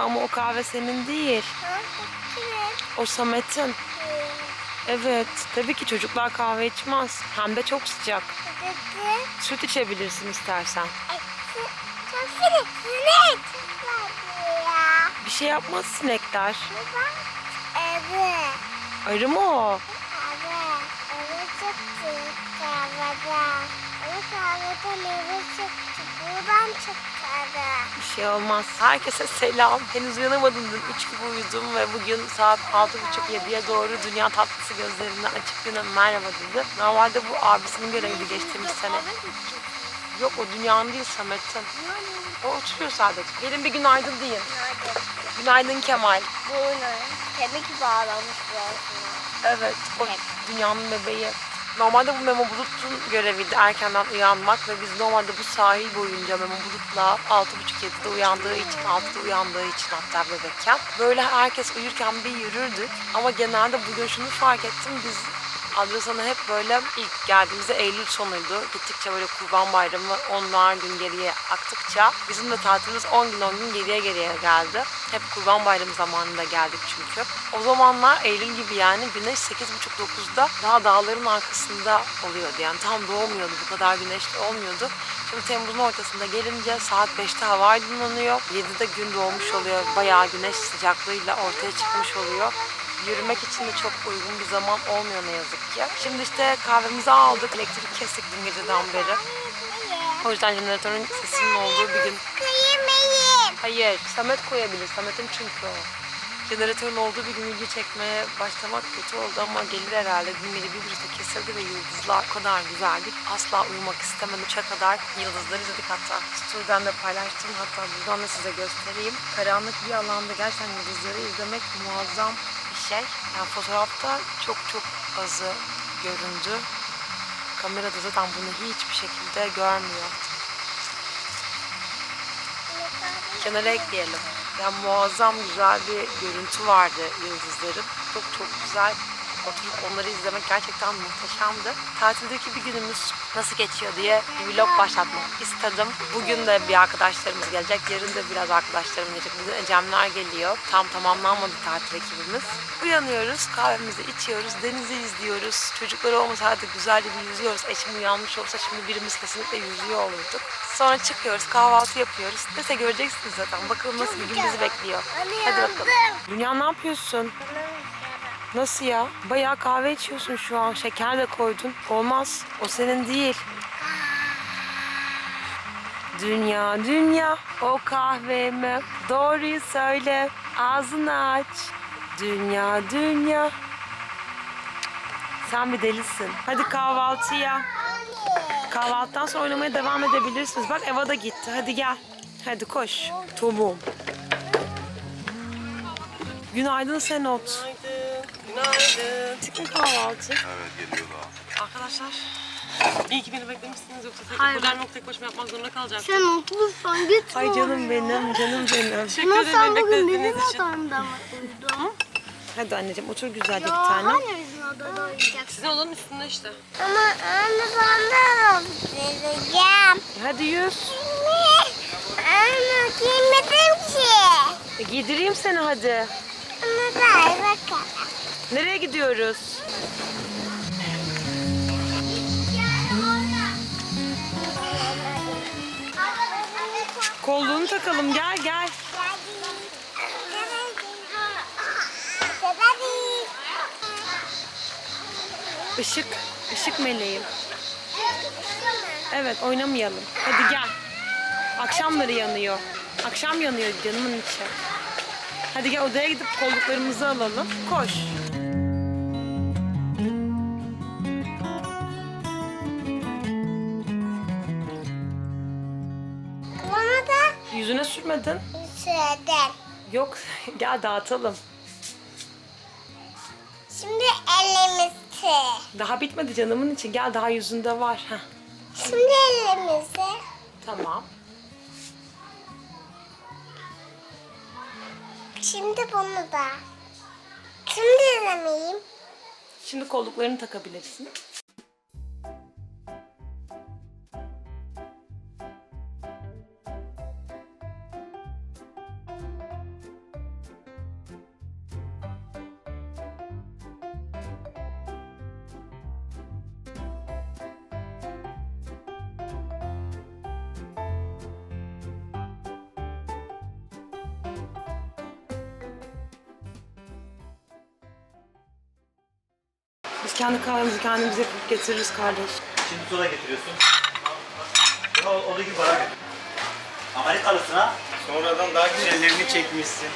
Ama o kahve senin değil. O Samet'in. Evet. Tabii ki çocuklar kahve içmez. Hem de çok sıcak. Süt içebilirsin istersen. Bir şey yapmaz sinekler. Evet. Arı mı o? Evet. Evet çıktı kahveden. Evet kahveden evet çıktı. Buradan çıktı arı. Bir şey olmaz. Herkese selam. Henüz uyanamadım dün. Üç gibi uyudum ve bugün saat altı buçuk yediye doğru dünya tatlısı gözlerini açıp yine merhaba dedi. Normalde bu abisinin göreviydi geçtiğimiz sene. Yok o dünyanın değil Samet'in. O oturuyor sadece. Gelin bir günaydın deyin. Günaydın Kemal. Bunu kemik bağlamış burasına. Evet, o dünyanın bebeği. Normalde bu Memo Bulut'un göreviydi erkenden uyanmak ve biz normalde bu sahil boyunca Memo Bulut'la 6.30-7'de uyandığı için, 6'da uyandığı için hatta bebekken böyle herkes uyurken bir yürürdük. Ama genelde bugün şunu fark ettim, biz Adrasan'a hep böyle ilk geldiğimizde Eylül sonuydu. Gittikçe böyle Kurban Bayramı onlar gün geriye aktıkça bizim de tatilimiz 10 gün 10 gün geriye geriye geldi. Hep Kurban Bayramı zamanında geldik çünkü. O zamanlar Eylül gibi yani güneş 8.30-9'da daha dağların arkasında oluyordu. Yani tam doğmuyordu bu kadar güneşli olmuyordu. Şimdi Temmuz'un ortasında gelince saat 5'te hava aydınlanıyor. 7'de gün doğmuş oluyor. Bayağı güneş sıcaklığıyla ortaya çıkmış oluyor yürümek için de çok uygun bir zaman olmuyor ne yazık ki. Şimdi işte kahvemizi aldık. Elektrik kestik dün geceden beri. O yüzden jeneratörün sesinin olduğu bir gün. Hayır, Samet koyabilir. Samet'in çünkü o. Jeneratörün olduğu bir gün video çekmeye başlamak kötü oldu ama gelir herhalde. Dün gece bir birlikte kesildi ve yıldızlar o kadar güzeldi. Asla uyumak istemedim. Üçe kadar yıldızları izledik hatta. Story'den de paylaştım. Hatta buradan da size göstereyim. Karanlık bir alanda gerçekten yıldızları izlemek muazzam şey. Yani fotoğrafta çok çok azı göründü. Kamerada zaten bunu hiçbir şekilde görmüyor. Kenara ekleyelim. Yani muazzam güzel bir görüntü vardı yıldızların. Çok çok güzel. Oturup onları izlemek gerçekten muhteşemdi. Tatildeki bir günümüz nasıl geçiyor diye bir vlog başlatmak istedim. Bugün de bir arkadaşlarımız gelecek. Yarın da biraz arkadaşlarım gelecek. Bugün Ecemler geliyor. Tam tamamlanmadı tatil ekibimiz. Uyanıyoruz, kahvemizi içiyoruz, denizi izliyoruz. Çocuklar olmasaydı güzelce bir yüzüyoruz. Eşim uyanmış olsa şimdi birimiz kesinlikle yüzüyor olurduk. Sonra çıkıyoruz, kahvaltı yapıyoruz. Neyse göreceksiniz zaten. Bakalım nasıl bir gün bizi bekliyor. Hadi bakalım. Dünya ne yapıyorsun? Nasıl ya? Bayağı kahve içiyorsun şu an. Şeker de koydun. Olmaz. O senin değil. Dünya, dünya. O kahvemi doğruyu söyle. Ağzını aç. Dünya, dünya. Sen bir delisin. Hadi kahvaltıya. Kahvaltıdan sonra oynamaya devam edebilirsiniz. Bak Eva da gitti. Hadi gel. Hadi koş. Tamam. Günaydın Senot. Günaydın. Çıkın kahvaltı. Evet geliyor daha. Arkadaşlar iyi ki beni beklemişsiniz yoksa tek, Hayır. Hayır. yok tek başıma yapmak zorunda kalacaktım. Sen oturursan git. Ay canım benim, canım benim. Teşekkür Ama ederim sen beni bugün beklediğiniz bizim için. odamda mı uyudun? Hadi anneciğim otur güzelce bir Ya tane. hani bizim odada uyuyacaksın? Sizin odanın üstünde işte. Ama anne ben de oturacağım. Hadi yüz. Anne giymedim ki. E, giydireyim seni hadi. Anne ver bakalım. Nereye gidiyoruz? Kolluğunu takalım gel gel. Işık, ışık meleğim. Evet oynamayalım. Hadi gel. Akşamları yanıyor. Akşam yanıyor canımın içi. Hadi gel odaya gidip kolluklarımızı alalım. Koş. Sürmedin. söyledin. Yok gel dağıtalım. Şimdi elimizi. Daha bitmedi canımın için. Gel daha yüzünde var. Heh. Şimdi elimizi. Tamam. Şimdi bunu da. Şimdi elemeyeyim. Şimdi kolluklarını takabilirsin. Biz kendi kahvemizi kendimiz yapıp getiririz kardeş. Şimdi soda getiriyorsun. Bunu olduğu gibi bana götür. Amerikalısın ha? Sonradan daha güzellerini çekmişsin.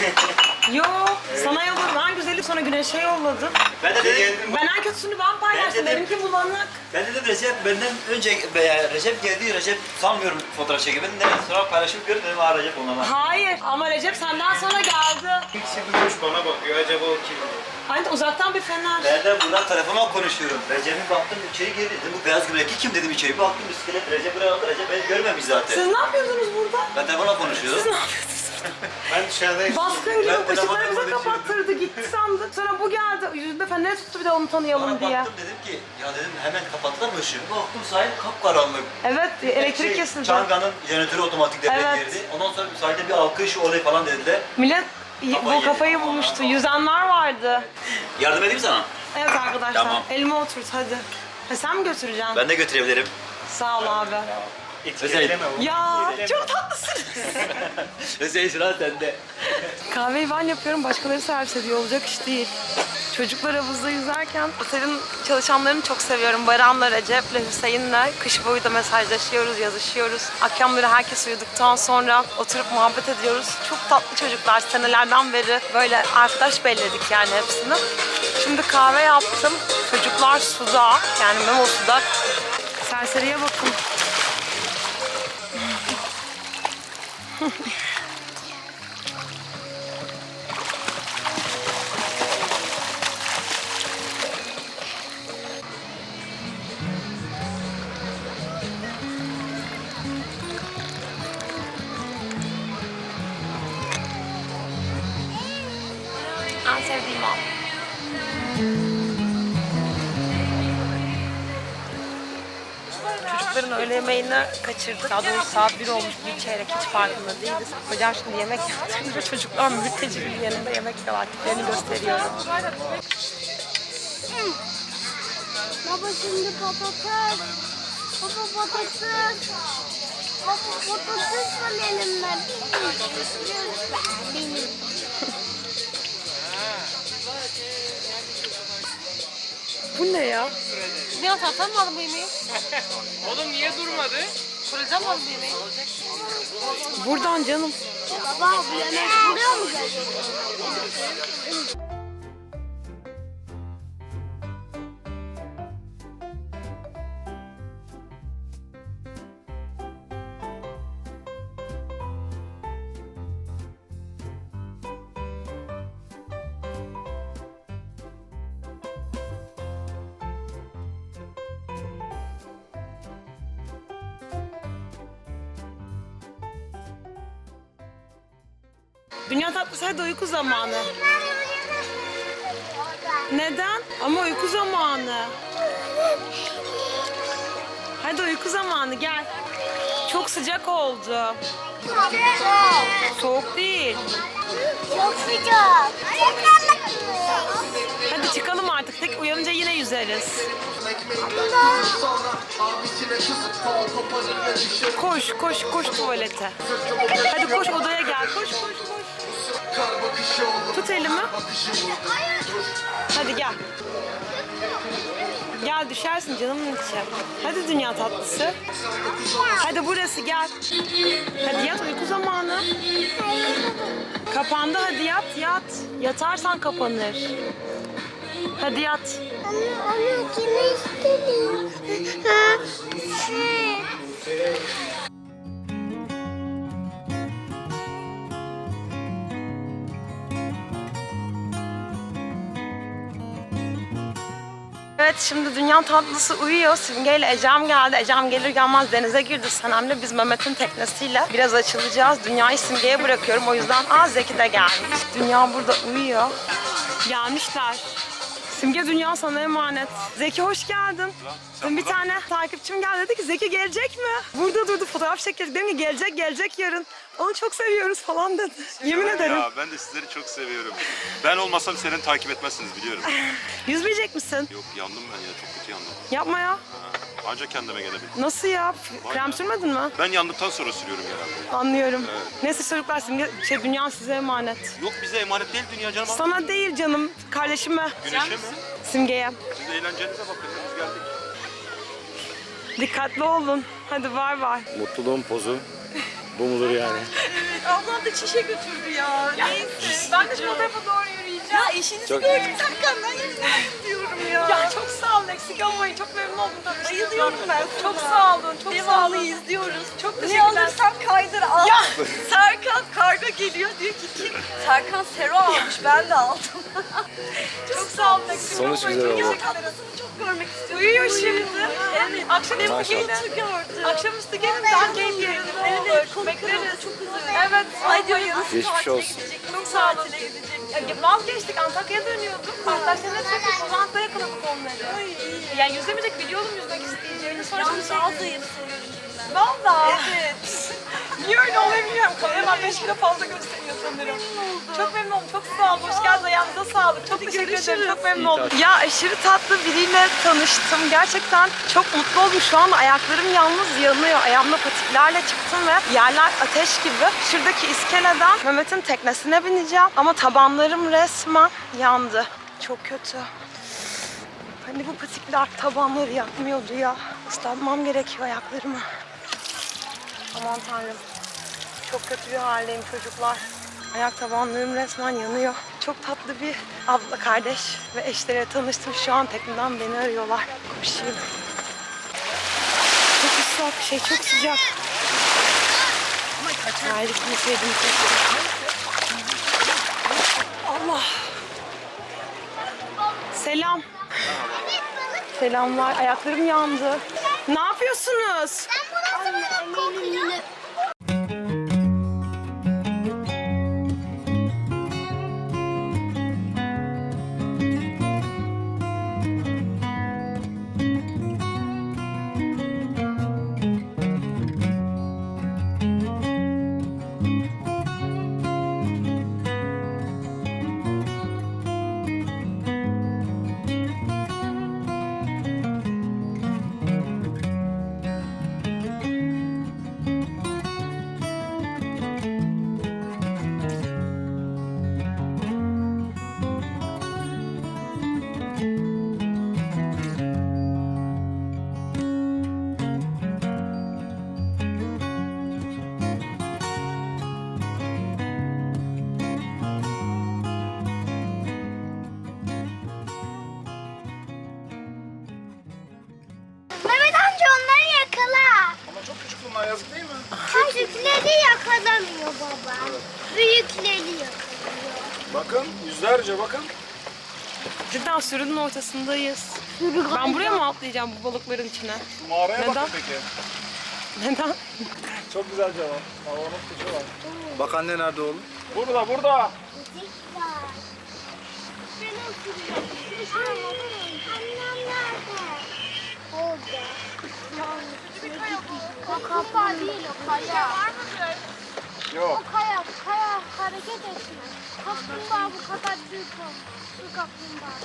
Yo, sana yolladım. Ben güzeli sonra güneşe yolladım. Ben de dedim, Ben en kötüsünü ben paylaştım. Dedim- Benimki bulanık. ben dedim Recep benden önce be- Recep geldi. Recep sanmıyorum fotoğraf çekimini. Ne? Sonra paylaşıp gördüm dedim ha Recep onunla. Hayır ama Recep senden sonra geldi. İkisi durmuş bana bakıyor. Acaba o kim? Hani uzaktan bir fener. Ben de buradan telefona konuşuyorum. Recep'in baktım içeri girdi. Dedim bu beyaz gömlekli kim dedim içeri. Baktım iskelet Recep buraya aldı. Recep beni görmemiş zaten. Siz ne yapıyordunuz burada? Ben telefona konuşuyordum. Siz ne yapıyordunuz? Ben dışarıdayım. Baskıyla Ben ışıkları telefonla bize konuşuyordum. kapattırdı gitti sandık. Sonra bu geldi. Yüzünde feneri tuttu bir de onu tanıyalım Sonra diye. baktım dedim ki ya dedim hemen kapattılar mı ışığı? Baktım sahil kapkaranlık. Evet elektrik Şey, kesildi. Çanga'nın jeneratörü otomatik devreye Evet. girdi. Ondan sonra sahilde bir alkış olay falan dediler. Millet Kafayı bu kafayı bulmuştu. Yüzenler vardı. Yardım edeyim sana. Evet arkadaşlar. Tamam. Elime oturt hadi. Ha, sen mi götüreceksin? Ben de götürebilirim. Sağ ol abi. Ya çok. Özel sıra sende. Kahveyi ben yapıyorum, başkaları servis ediyor. Olacak iş değil. Çocuklar havuzda yüzerken otelin çalışanlarını çok seviyorum. Baran'la, Recep'le, Hüseyin'le kış boyu da mesajlaşıyoruz, yazışıyoruz. Akşamları herkes uyuduktan sonra oturup muhabbet ediyoruz. Çok tatlı çocuklar. Senelerden beri böyle arkadaş belledik yani hepsini. Şimdi kahve yaptım. Çocuklar suda, yani Memo suda. Serseriye bakın. En sevdiğim an. Çocukların öğle yemeğini kaçırdık. Daha doğrusu saat 1 olmuş, bir çeyrek hiç farkında değiliz. Hocam şimdi yemek yaptırıyor. Çocuklar mültecinin yanında yemek. Tiplerini gösteriyorum. Baba şimdi patates. Baba patates. Baba patates var elimde. Benim. Bu ne ya? Ne atarsan mı aldın bu yemeği? Oğlum niye durmadı? Kuracağım mı bu yemeği? Buradan canım. Baba bu yemek buraya mı geldi? Hadi uyku zamanı. Neden? Ama uyku zamanı. Hadi uyku zamanı gel. Çok sıcak oldu. Soğuk değil. Çok sıcak. Hadi çıkalım artık. Tek uyanınca yine yüzeriz. Koş, koş, koş tuvalete. Hadi koş odaya gel. Koş, koş, koş. Tut elimi. Hadi gel. Gel düşersin canımın içi. Hadi dünya tatlısı. Hadi burası gel. Hadi yat uyku zamanı. Kapandı hadi yat yat. Yatarsan kapanır. Hadi yat. Anne, anne kime? Ha, şey. Evet şimdi dünya tatlısı uyuyor. Simge ile Ecem geldi. Ecem gelir gelmez denize girdi Senem'le. Biz Mehmet'in teknesiyle biraz açılacağız. Dünyayı Simge'ye bırakıyorum. O yüzden az Zeki de gelmiş. Dünya burada uyuyor. Gelmişler. Simge Dünya sana emanet. Zeki hoş geldin. Dün bir tane takipçim geldi dedi ki Zeki gelecek mi? Burada durdu fotoğraf çekildik. Dedim ki gelecek gelecek yarın. Onu çok seviyoruz falan dedi. Yemin ederim. Ya ben de sizleri çok seviyorum. Ben olmasam seni takip etmezsiniz biliyorum. Yüzmeyecek misin? Yok yandım ben ya çok kötü yandım. Yapma ya. Ha, Ancak kendime gelebildim. Nasıl ya? Krem sürmedin mi? Ben yandıktan sonra sürüyorum genelde. Anlıyorum. Neyse çocuklar simge, şey, dünya size emanet. Yok bize emanet değil dünya canım. Sana değil canım, kardeşime. Güneşe mi? Simge'ye. Siz eğlencenize bakın. Biz geldik. Dikkatli olun. Hadi var var. Mutluluğun pozu bu mudur yani? Ablam da çişe götürdü ya. Neyse. Ben de şu tarafa doğru yürüyeceğim. Ya işinizi Çok- gördüm Serkan'dan yemin diyorum ya. Ya çok sağ olun eksik olmayın. Çok memnun oldum tanıştığınıza. Bayılıyorum ben Çok sağ olun. Çok sağ Devamlı olun. izliyoruz. Çok Ne teşekkürler. alırsam kaydır al. Serkan karga geliyor diyor ki kim? Serkan sero almış ben de aldım. Çok sağ olun eksik Sonuç olmayın. güzel Çok oldu. çok görmek istiyorum. Uyuyor şimdi. Evet. Akşamüstü Maşallah. gelin. gördüm. Akşamüstü gelin. Ben. Ne Evet, çok Bekleriz. çok üzüldüm. Evet. Ay diyor nasıl Geçmiş olsun. Çok sağ olun. Ya, vazgeçtik. Antakya'ya dönüyorduk. Arkadaşlarımla çok toplantıda yakaladık onları. Yani yüzemeyecek biliyordum yüzmek isteyeceğini. Sonra şimdi Yalnız şey... daha zayıfsın görüntüden. Valla. Evet. Niye öyle oluyor bilmiyorum. Kameraman 5 kilo fazla gösteriyor sanırım. Çok memnun oldum. Çok sağ olun. Hoş geldiniz. Ayağınıza sağlık. Çok teşekkür ederim. Çok memnun oldum. Ya aşırı tatlı biriyle tanıştım. Gerçekten çok mutlu oldum. Şu an ayaklarım yalnız yanıyor. Ayağımda patiklerle çıktım ve yerler ateş gibi. Şuradaki iskeleden Mehmet'in teknesine bineceğim. Ama tabanlarım resmen yandı. Çok kötü. Hani bu patikler tabanları yakmıyordu ya. Islatmam gerekiyor ayaklarımı. Aman tanrım. Çok kötü bir haldeyim çocuklar. Ayak tabanlarım resmen yanıyor. Çok tatlı bir abla kardeş ve eşlere tanıştım. Şu an tekneden beni arıyorlar. Koşayım. Çok ıslak, şey çok sıcak. Terlikli sevdim Allah. Selam. Selamlar. Ayaklarım yandı. Ne yapıyorsunuz? Anne, Mehmet yüzlerce bakın. Cidden sürünün ortasındayız. Ben buraya mı atlayacağım bu balıkların içine? Mağaraya Neden? bakın peki. Neden? Çok güzel cevap. Havanın kuşu var. Bak anne nerede oğlum? Burada burada. Orada. O kafa değil o kaya. Yok. O kaya, kaya hareket etmiyor. Kaplumbağa bu kadar büyük olmuş. Su kaplumbağa.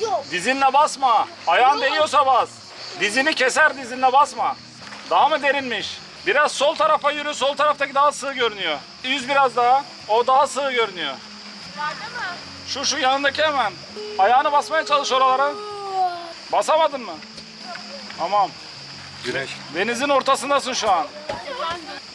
Yok. Dizinle basma. Ayağın değiyorsa bas. Dizini keser dizinle basma. Daha mı derinmiş? Biraz sol tarafa yürü. Sol taraftaki daha sığ görünüyor. Yüz biraz daha. O daha sığ görünüyor. Şu şu yanındaki hemen. Ayağını basmaya çalış oralara. Basamadın mı? Tamam. Güneş. Denizin ortasındasın şu an.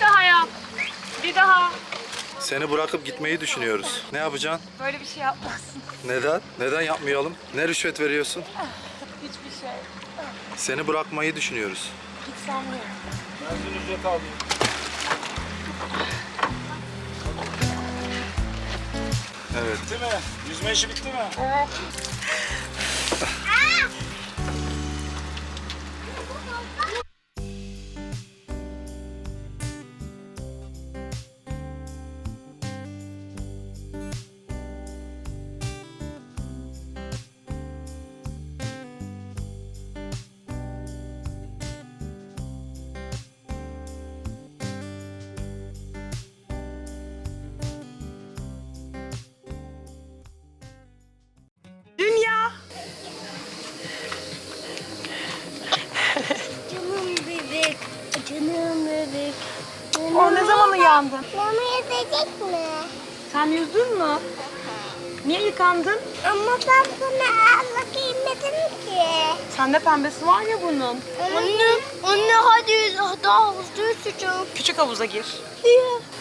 Bir daha yap. Bir daha. Seni bırakıp gitmeyi düşünüyoruz. Ne yapacaksın? Böyle bir şey yapmazsın. Neden? Neden yapmayalım? Ne rüşvet veriyorsun? Hiçbir şey. Seni bırakmayı düşünüyoruz. Hiç sanmıyorum. Benzin ücreti alayım. Evet. Bitti mi? Yüzme işi bitti mi? yıkandın? Mama yiyecek mi? Sen yüzdün mü? Niye yıkandın? Ama ben bunu abla giymedim ki. Sende pembesi var ya bunun. Anne, anne hadi daha hızlı yüzeceğim. Küçük havuza gir. Niye?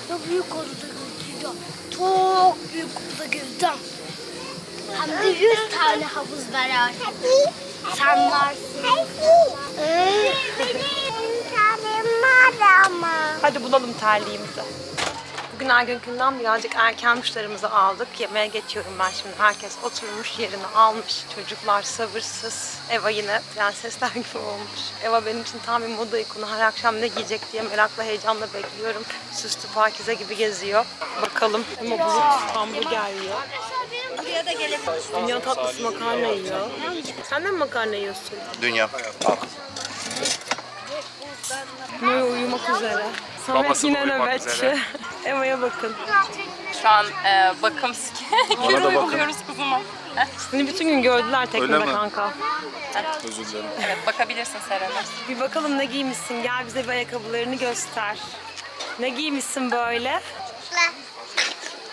Ya büyük havuza gireceğim. Çok büyük havuza gireceğim. Hem de yüz tane havuz var artık. Sen varsın. Benim tanem var ama. Hadi bulalım terliğimizi. Bugün Ergün günden birazcık erken duşlarımızı aldık. Yemeğe geçiyorum ben şimdi. Herkes oturmuş yerini almış. Çocuklar sabırsız. Eva yine prensesler gibi olmuş. Eva benim için tam bir moda ikonu. Her akşam ne giyecek diye merakla heyecanla bekliyorum. Süslü pakize gibi geziyor. Bakalım. Ama bulut hamburger yiyor. Buraya da gelelim. Dünya tatlısı makarna yiyor. Sen de mi makarna yiyorsun? Dünya. Noya uyumak üzere. Samet Babası yine uyumak nöbetçi. üzere. Eva'ya bakın. Şu an e, bakım skürü uyguluyoruz kuzuma. Seni bütün gün gördüler teknede Öyle mi? kanka. Özür dilerim. Evet bakabilirsin Seren'e. Bir bakalım ne giymişsin. Gel bize bir ayakkabılarını göster. Ne giymişsin böyle?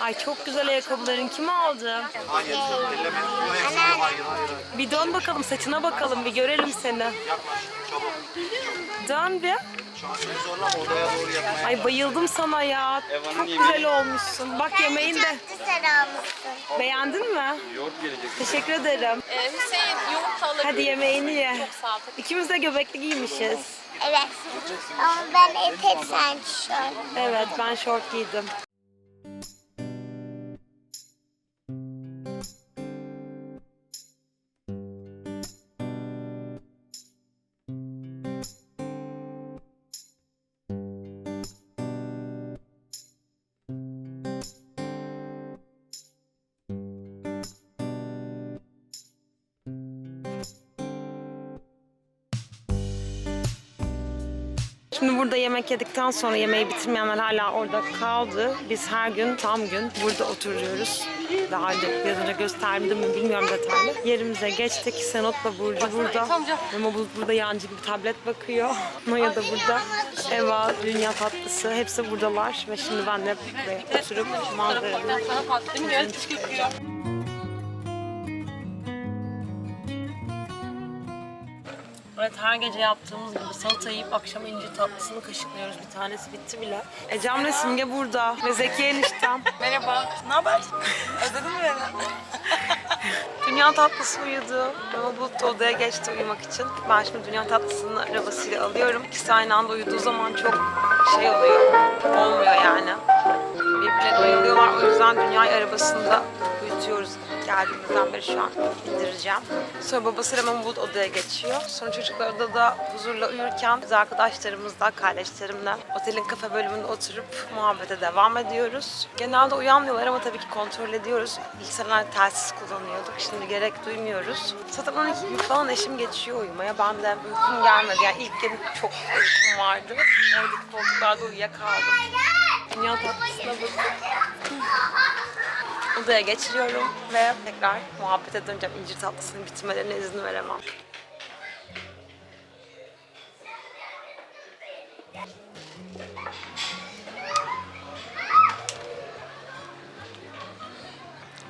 Ay çok güzel ayakkabıların. Kim aldı? Bir dön bakalım saçına bakalım bir görelim seni. Dön bir. Ay bayıldım sana ya. Çok güzel olmuşsun. Bak yemeğin de. Beğendin mi? Teşekkür ederim. E, Hüseyin yoğurt alabilir. Hadi yemeğini ye. Çok sağ ol. İkimiz de göbekli giymişiz. Evet. Ama ben etek sen tişört. Evet ben şort giydim. Yemek yedikten sonra yemeği bitirmeyenler hala orada kaldı. Biz her gün tam gün burada oturuyoruz. Daha önce biraz önce gösterdim mi bilmiyorum detaylı. Yerimize geçtik. Senot'la Burcu burada. Ama Bulut burada yancı gibi tablet bakıyor. Maya da burada. Eva, Dünya Tatlısı hepsi buradalar. Ve şimdi ben de buraya oturup manzaranın Evet her gece yaptığımız gibi salata yiyip akşam incir tatlısını kaşıklıyoruz. Bir tanesi bitti bile. Ecem'le Simge burada ve Zeki eniştem. Merhaba. Ne haber? Özledin mi beni? Dünya tatlısı uyudu. Ama Bulut da odaya geçti uyumak için. Ben şimdi dünya tatlısını arabasıyla alıyorum. İkisi aynı anda uyuduğu zaman çok şey oluyor. Olmuyor yani. Birbirlerine bayılıyorlar. O yüzden dünyayı arabasında uyutuyoruz. Geldiğimizden beri şu an indireceğim. Sonra babası hemen Bulut odaya geçiyor. Sonra çocuklar odada huzurla uyurken biz arkadaşlarımızla, kardeşlerimle otelin kafe bölümünde oturup muhabbete devam ediyoruz. Genelde uyanmıyorlar ama tabii ki kontrol ediyoruz. İlk seneler telsiz kullanıyorduk. Şimdi gerek duymuyoruz. Zaten 12 gibi falan eşim geçiyor uyumaya. Ben de uykum gelmedi. Yani ilk gün çok uykum vardı. Oradaki koltuklarda uyuyakaldım. Dünya tatlısına bakıp odaya geçiriyorum ve tekrar muhabbete döneceğim. İncir tatlısının bitirmelerine izin veremem.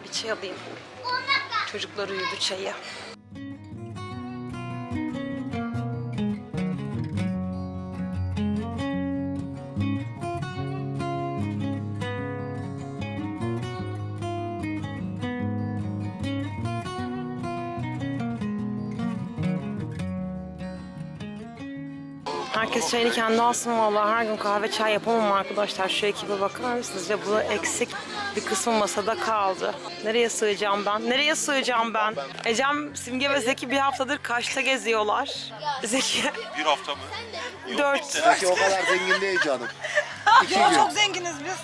Bir çay alayım. Çocuklar uyudu çayı. Herkes çayını kendi alsın vallahi her gün kahve çay yapamam arkadaşlar. Şu ekibe bakar mısınız? Ve bu eksik bir kısmı masada kaldı. Nereye sığacağım ben? Nereye sığacağım ben? Ecem, Simge ve Zeki bir haftadır Kaş'ta geziyorlar. Zeki Bir hafta mı? dört. Peki o kadar zengin değil canım. İki gün. zenginiz biz.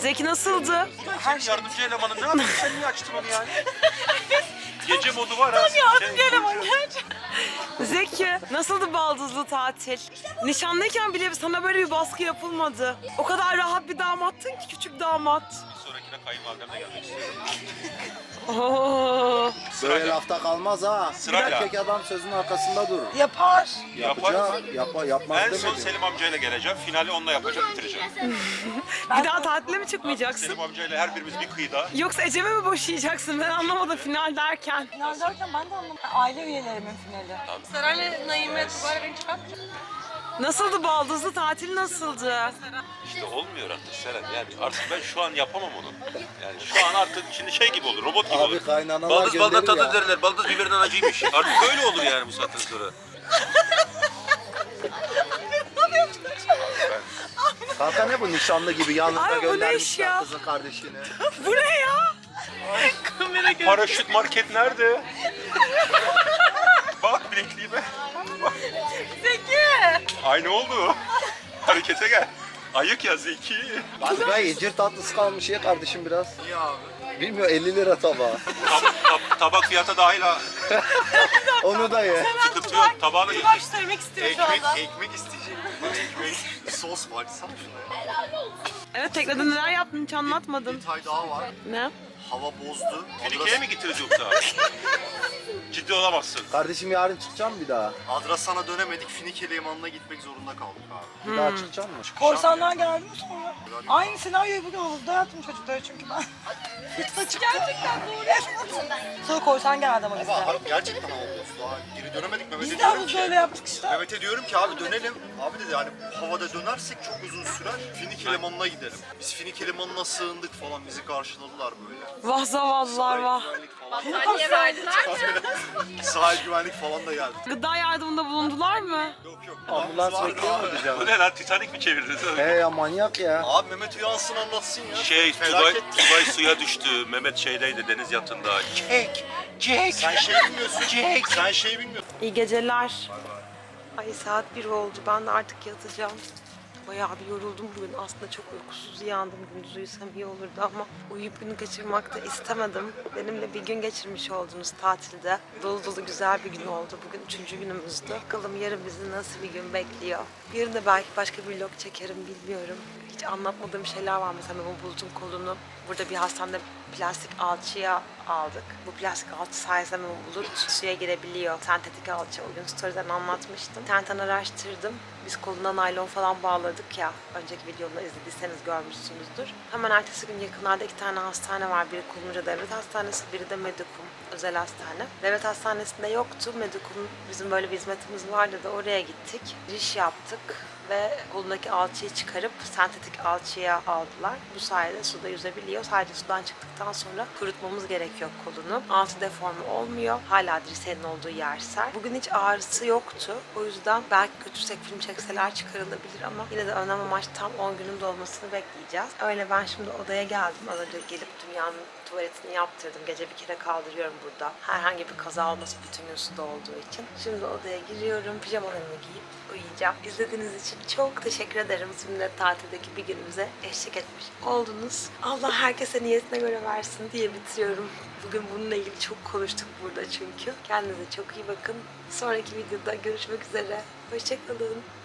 Zeki nasıldı? Sen yardımcı elemanın ne yaptın? Sen niye açtın onu yani? Gece modu var ha. Yardımcı eleman Zeki nasıldı baldızlı tatil? Nişanlıyken bile sana böyle bir baskı yapılmadı. O kadar rahat bir damattın ki küçük damat. sonrakine kayınvalidem de gelmek istiyorum. Oo. Böyle lafta kalmaz ha. Sırayla. Erkek adam sözün arkasında durur. Yapar. Yapacak, yapa, yapmaz En son demedim. Selim amcayla geleceğim. Finali onunla yapacağım, bitireceğim. Bir daha tatile mi çıkmayacaksın? Selim amcayla her birimiz bir kıyıda. Yoksa Ecem'e mi boşayacaksın? Ben anlamadım final derken. Final derken ben de anlamadım. Aile üyelerimin finali. Serayla Naime Tubar beni Nasıldı baldızlı tatil nasıldı? İşte olmuyor artık Seren. Yani artık ben şu an yapamam onu. Yani şu an artık şimdi şey gibi olur, robot gibi Abi olur. kaynanalar Baldız baldan gönderiyor tadı ya. derler, baldız biberden acıymış. Artık böyle olur yani bu saatten sonra. Kanka ne bu nişanlı gibi Ay, bu ne iş göndermişler ya? kızın kardeşini. Bu ne ya? Paraşüt market nerede? Bak bilekliğime. Zeki. Aynı oldu. Harekete gel. Ayık ya Zeki. Be incir tatlısı kalmış ye kardeşim biraz. Niye abi? Bilmiyorum 50 lira tabağı. Tab- tab- tabak fiyata dahil ha. Onu da ye. Sıkıntı yok. Tabağı da getir. söylemek istiyor şu anda. ekmek isteyecek. ekmek. Sos var. Sana Evet teknede neler yaptın hiç anlatmadın. detay daha var. Ne? Hava bozdu. Finike'ye mi getiririz yoksa? Ciddi olamazsın. Kardeşim yarın çıkacağım bir daha. Adrasan'a dönemedik. Finike limanına gitmek zorunda kaldık abi. Bir daha çıkacağım mı? Korsanlar geldi mi sonra? Aynı senaryoyu bugün havuzda yaptım çocuklara çünkü ben. Gerçekten doğru. Sonra korsan geldi ama bize. Ama gerçekten hava bozdu. Daha geri dönemedik Mehmet'e Biz de diyorum havuzda ki. yaptık işte. Mehmet'e diyorum ki abi dönelim. Abi dedi yani bu havada dönersek çok uzun sürer. Finike limanına gidelim. Biz Finike limanına sığındık falan. Bizi karşıladılar böyle. Vah zavallılar vah. Güvenlik falan. Sahil güvenlik falan da geldi. Gıda yardımında bulundular mı? Yok yok. Ambulans bekliyor mu diyeceğim. Bu ne lan? Titanik mi çevirdiniz? He ya manyak ya. Abi Mehmet uyansın anlatsın ya. Şey, Tugay. Tugay suya düştü. Mehmet şeydeydi, deniz yatında. Jack, Jack. Sen şey bilmiyorsun. Sen şey bilmiyorsun. İyi geceler. Ay saat bir oldu. Ben de artık yatacağım. Bayağı bir yoruldum bugün. Aslında çok uykusuz uyandım. Gündüz uyusam iyi olurdu ama uyuyup günü kaçırmak da istemedim. Benimle bir gün geçirmiş oldunuz tatilde. Dolu dolu güzel bir gün oldu. Bugün üçüncü günümüzdü. Bakalım yarın bizi nasıl bir gün bekliyor. Yarın da belki başka bir vlog çekerim bilmiyorum. Hiç anlatmadığım şeyler var. Mesela Memo Bulut'un kolunu burada bir hastanede plastik alçıya aldık. Bu plastik alçı sayesinde Bulut suya girebiliyor. Sentetik alçı. O gün story'den anlatmıştım. İnternetten araştırdım. Biz koluna naylon falan bağladık ya. Önceki videoda izlediyseniz görmüşsünüzdür. Hemen ertesi gün yakınlarda iki tane hastane var. Biri Kumruca Devlet Hastanesi, biri de Medikum özel hastane. Devlet hastanesinde yoktu. Medikum bizim böyle bir hizmetimiz vardı da oraya gittik. Giriş yaptık ve kolundaki alçıyı çıkarıp sentetik alçıya aldılar. Bu sayede suda yüzebiliyor. Sadece sudan çıktıktan sonra kurutmamız gerekiyor kolunu. Altı deforme olmuyor. Hala dirseğinin olduğu yer sert. Bugün hiç ağrısı yoktu. O yüzden belki götürsek film çekseler çıkarılabilir ama yine de önlem amaçlı tam 10 günün dolmasını bekleyeceğiz. Öyle ben şimdi odaya geldim. Az önce gelip dünyanın tuvaletini yaptırdım. Gece bir kere kaldırıyorum burada. Herhangi bir kaza olmasın bütün gün suda olduğu için. Şimdi odaya giriyorum. Pijamalarımı giyip uyuyacağım. İzlediğiniz için çok teşekkür ederim. Sünnet tatildeki bir günümüze eşlik etmiş oldunuz. Allah herkese niyetine göre versin diye bitiriyorum. Bugün bununla ilgili çok konuştuk burada çünkü. Kendinize çok iyi bakın. Sonraki videoda görüşmek üzere. Hoşçakalın.